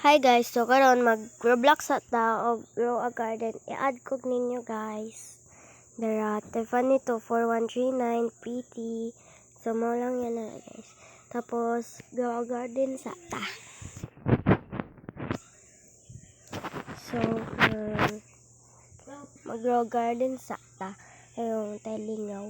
Hi guys, so karon mag Roblox at ta og grow a garden. I-add ko ninyo guys. Dara Tiffany to 4139 PT. So mo lang yan na guys. Tapos grow a garden sa ta. So um, mag grow garden sa ta. Ayong telingaw.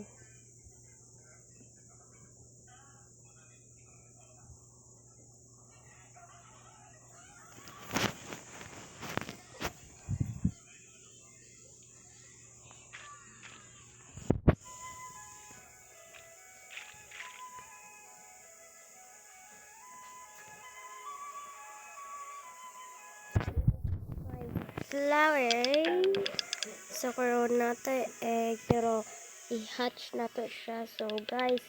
Flower. So, karoon na to egg, pero i-hatch na to siya. So, guys,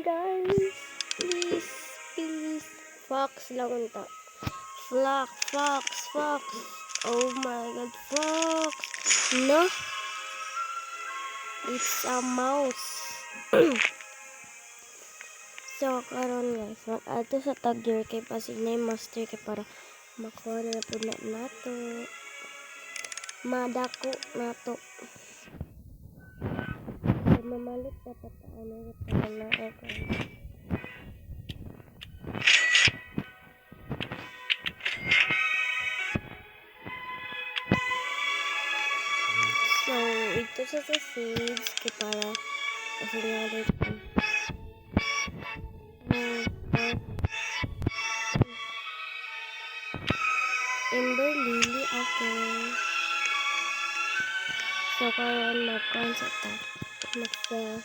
guys, please, please, fox lang to. Flock, fox, fox. Oh my god, fox. No. It's a mouse. so, karon guys, mag-add to sa tag gear kay pasig na yung master kay para makorel puno nato madako nato mamalit dapat ano na ako So, ito sa seeds ko para kasi nga Ta. Mag-sell.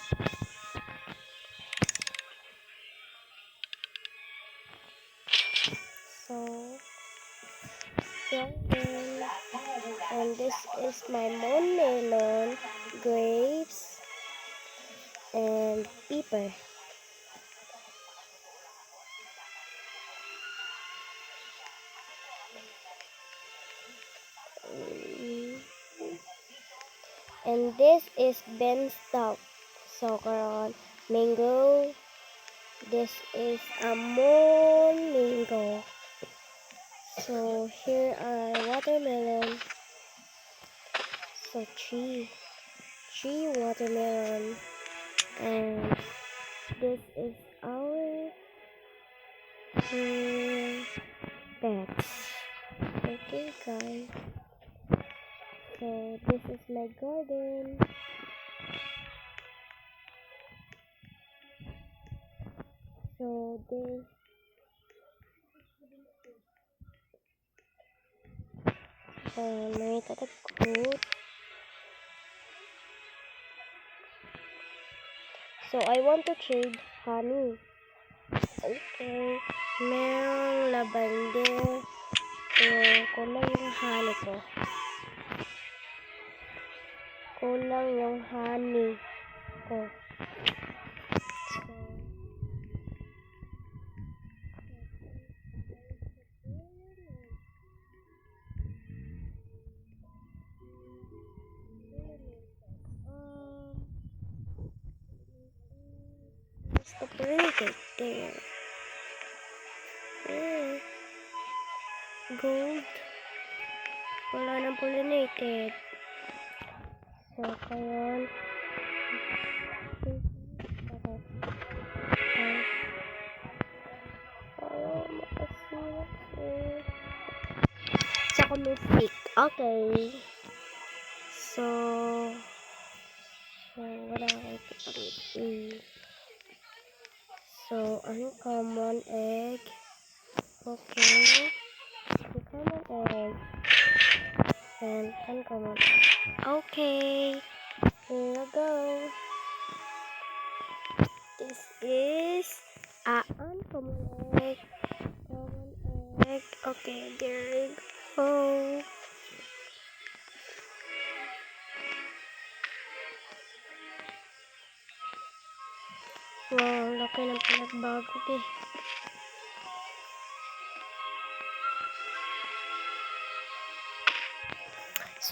So, yan. And this is my moon melon, grapes, and pepper. And this is beanstalk. So, karon mango. This is a moon mango. So, here are watermelon. So, three. Three watermelon. And this is our um, pets. Okay, guys. So this is my garden. So this uh, nakita ko. So I want to trade honey. Okay. Merong lavender. So, kulang yung honey ko. Kulang yung honey ko. So, um, let's operate it there. Eh, gold. Wala nang pollinated. So. So, kumisik. Okay. So, so, wala kayo kitang So, uncommon egg. Okay. Uncommon egg. And uncommon. Okay. Here we go. This is a uncommon egg. Common egg. Okay, there we go. Wow, laki ng pinagbago eh.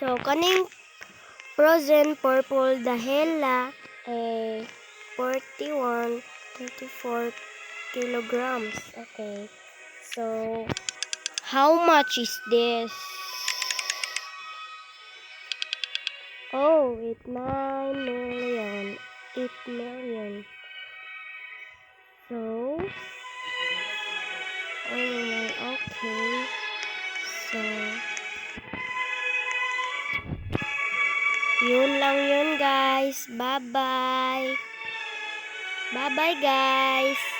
So, kaning frozen purple dahela eh 41 34 kilograms. Okay. So, How much is this? Oh, it's 9 million. 8 million. So, yun lang yun guys. Bye-bye. Bye-bye guys.